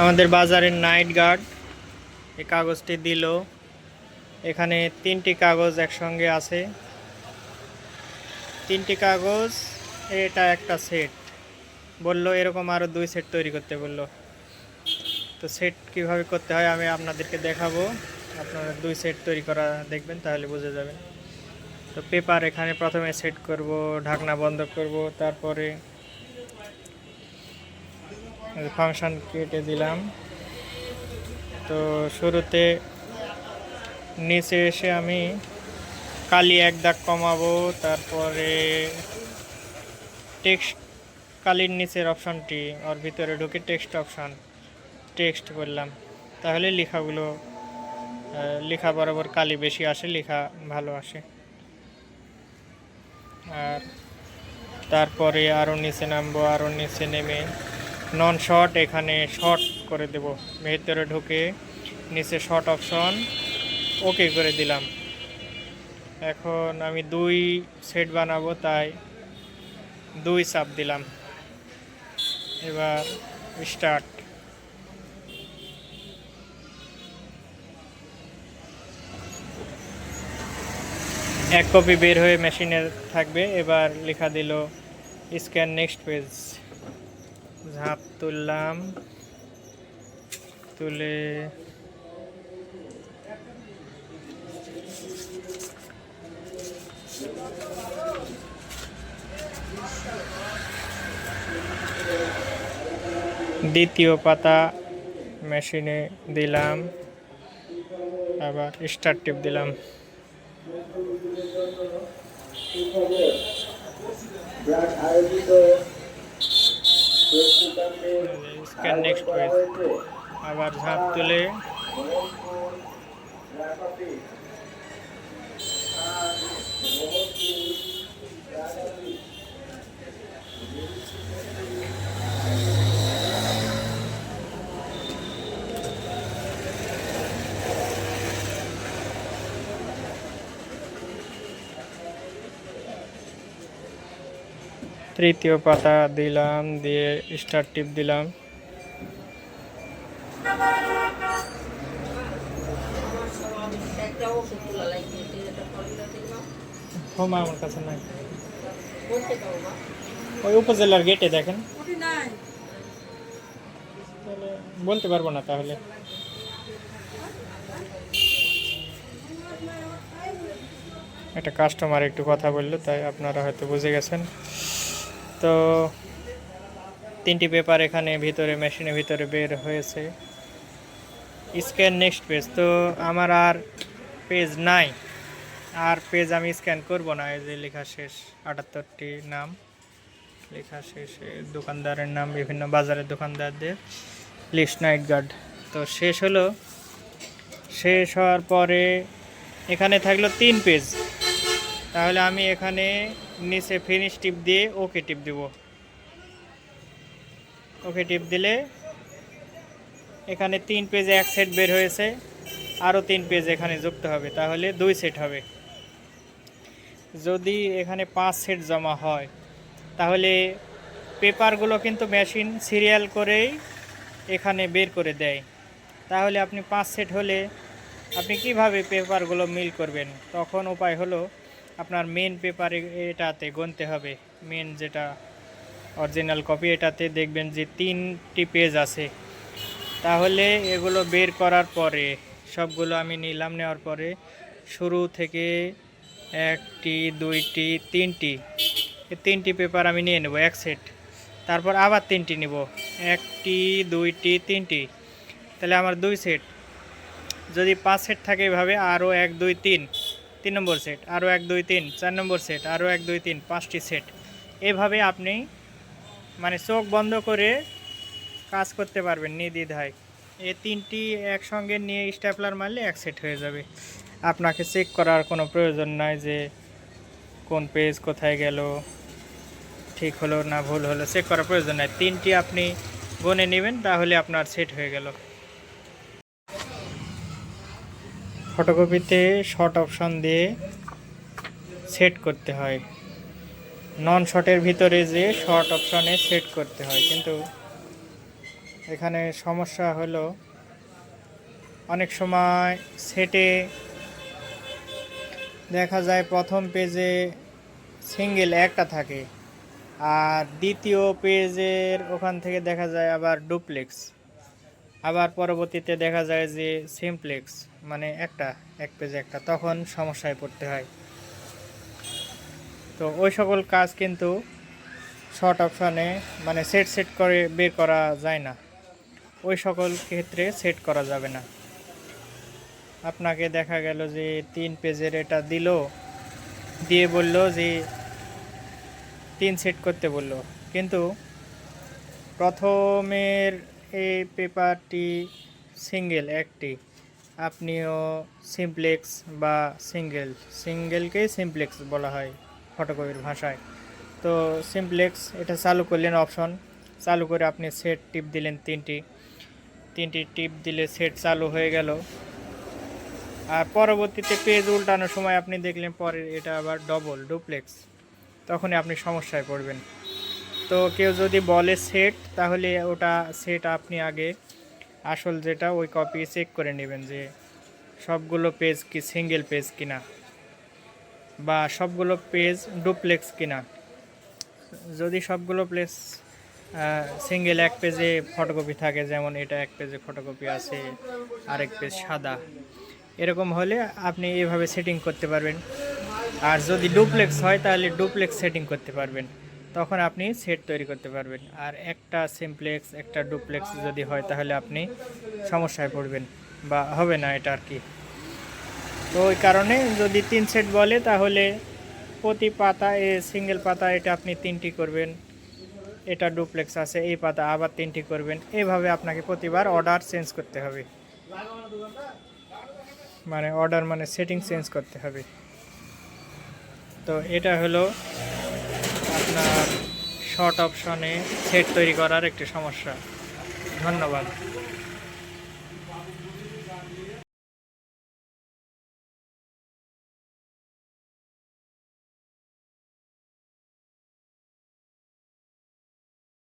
আমাদের বাজারের night guard. এই কাগজটি দিল। এখানে তিনটি কাগজ একসঙ্গে আছে। তিনটি কাগজ, এটা একটা সেট। বলল, এরকম আরও দুই সেট তৈরি করতে বলল। তো সেট কীভাবে করতে হয় আমি আপনাদেরকে দেখাবো। আপনারা দুই সেট তৈরি করা দেখবেন, তাহলে বুঝে যাবেন। তো পেপার এখানে প্রথমে সেট করব, ঢাকনা বন্ধ করব, তারপরে ফাংশন কেটে দিলাম। তো শুরুতে নিচে এসে আমি কালি এক দাগ কমাবো, তারপরে টেক্সট কালির নিচের অপশানটি ওর ভিতরে ঢুকে টেক্সট অপশান টেক্সট করলাম। তাহলে লেখাগুলো লেখা বরাবর কালি বেশি আসে, লেখা ভালো আসে। আর তারপরে আরও নিচে নামবো আরও নিচে নেমে নন শর্ট এখানে শর্ট করে দেব। ভেতরে ঢুকে নিচে শর্ট অপশন ওকে করে দিলাম। এখন আমি দুই সেট বানাবো, তাই দুই চাপ দিলাম। এবার স্টার্ট এক কপি বের হয়ে মেশিনে থাকবে। এবার লেখা দিল স্ক্যান নেক্সট পেজ ঝাঁপ তুললাম। তুলে দ্বিতীয় পাতা মেশিনে দিলাম। আবার স্টার্ট টিপ দিলাম। স্ক্যান নেক্সট পেজ আবার ঝাঁপ তুলে তৃতীয় পাতা দিলাম, দিয়ে স্টার টিপ দিলাম। হোম আমার কাছে নাই। ওই উপজেলার গেটে দেখেন। বলতে পারব না তাহলে। একটা কাস্টমার একটু কথা বলল, তাই আপনারা হয়তো বুঝে গেছেন। তো তিনটি পেপার এখানে ভিতরে মেশিনের ভিতরে বের হয়েছে। স্ক্যান নেক্সট পেজ তো আমার আর পেজ নাই। আর পেজ আমি স্ক্যান করব না, এই যে লেখা শেষ, আটাত্তরটি নাম। লেখা শেষ দোকানদারের নাম, বিভিন্ন বাজারের দোকানদারদের। লিস্ট নাইট গার্ড তো শেষ হলো। শেষ হওয়ার পরে এখানে থাকল তিন পেজ তাহলে আমি এখানে নিচে ফিনিশ টিপ দিয়ে ওকে টিপ দেব। ওকে টিপ দিলে এখানে তিন পেজে এক সেট বের হয়েছে আরও তিন পেজ এখানে যুক্ত হবে, তাহলে দুই সেট হবে। যদি এখানে পাঁচ সেট জমা হয়, তাহলে পেপারগুলো কিন্তু মেশিন সিরিয়াল করেই এখানে বের করে দেয়। তাহলে আপনি পাঁচ সেট হলে আপনি কীভাবে পেপারগুলো মিল করবেন? তখন উপায় হলো আপনার মেন পেপার এটাতে গুনতে হবে। মেন যেটা অরিজিনাল কপি এটাতে দেখবেন যে তিনটি পেজ আছে। তাহলে এগুলো বের করার পরে, সবগুলো আমি নিলাম, নেওয়ার পরে শুরু থেকে একটি, দুইটি, তিনটি। তিনটি পেপার আমি নিয়ে নেব, এক সেট তারপর আবার তিনটি নেব, একটি, দুইটি, তিনটি। তাহলে আমার দুই সেট যদি পাঁচ সেট থাকে এভাবে, আরও এক, দুই, তিন। তিন নম্বর সেট আরও এক, দুই, তিন, চার নম্বর সেট আরও এক, দুই, তিন, পাঁচটি সেট এভাবে আপনি মানে চোখ বন্ধ করে কাজ করতে পারবেন নির্দ্বিধায়। এই তিনটি একসঙ্গে নিয়ে স্ট্যাপলার মারলে এক সেট হয়ে যাবে। আপনাকে চেক করার কোনো প্রয়োজন নাই যে কোন পেজ কোথায় গেল, ঠিক হলো না ভুল হলো চেক করার প্রয়োজন নাই। তিনটি আপনি গনে নেবেন, তাহলে আপনার সেট হয়ে গেল। ফটোকপিতে শর্ট অপশন দিয়ে সেট করতে হয়। নন শর্টের ভিতরে যে শর্ট অপশনে সেট করতে হয়। কিন্তু এখানে সমস্যা হলো, অনেক সময় সেটে দেখা যায় প্রথম পেজে সিঙ্গেল একটা থাকে, আর দ্বিতীয় পেজের ওখান থেকে দেখা যায় আবার ডুপ্লেক্স। আবার পরবর্তীতে দেখা যায় যে সিমপ্লেক্স মানে একটা, এক পেজে একটা, তখন সমস্যায় পড়তে হয়। তো ওই সকল কাজ কিন্তু শর্ট অপশানে মানে সেট সেট করে বের করা যায় না। ওই সকল ক্ষেত্রে সেট করা যাবে না। আপনাকে দেখা গেল যে তিন পেজের এটা দিল, দিয়ে বলল যে তিন সেট করতে বলল। কিন্তু প্রথমের এই পেপারটি সিঙ্গেল, একটি। আপনিও সিমপ্লেক্স বা সিঙ্গেল। সিঙ্গেলকেই সিমপ্লেক্স বলা হয় ফটোকপির ভাষায়। তো সিমপ্লেক্স, এটা চালু করলেন অপশন। চালু করে আপনি সেট টিপ দিলেন তিনটি। তিনটি টিপ দিলে সেট চালু হয়ে গেল। আর পরবর্তীতে পেজ উল্টানোর সময় আপনি দেখলেন পরে এটা আবার ডবল ডুপ্লেক্স তখনই আপনি সমস্যায় পড়বেন। তো কেউ যদি বলে সেট তাহলে ওটা সেট আপনি আগে আসল যেটা, ওই কপি চেক করে নেবেন যে সবগুলো পেজ কি সিঙ্গেল পেজ কিনা বা সবগুলো পেজ ডুপ্লেক্স কিনা। যদি সবগুলো প্লেস সিঙ্গেল এক পেজে ফটোকপি থাকে, যেমন এটা এক পেজে ফটোকপি আছে, আরেক পেজ সাদা, এরকম হলে আপনি এভাবে সেটিং করতে পারবেন। আর যদি ডুপ্লেক্স হয়, তাহলে ডুপ্লেক্স সেটিং করতে পারবেন। তখন আপনি সেট তৈরি করতে পারবেন। আর একটা সিমপ্লেক্স, একটা ডুপ্লেক্স যদি হয় তাহলে আপনি সমস্যায় পড়বেন বা হবে না এটা আর কি। তো ওই কারণে যদি তিন সেট বলে তাহলে প্রতি পাতা এ সিঙ্গেল পাতা এটা আপনি তিনটি করবেন, এটা ডুপ্লেক্স আছে, এই পাতা আবার তিনটি করবেন। এইভাবে আপনাকে প্রতিবার অর্ডার চেঞ্জ করতে হবে। মানে অর্ডার মানে সেটিং চেঞ্জ করতে হবে। তো এটা হলো আপনার শর্ট অপশনে সেট তৈরি করার একটি সমস্যা। ধন্যবাদ।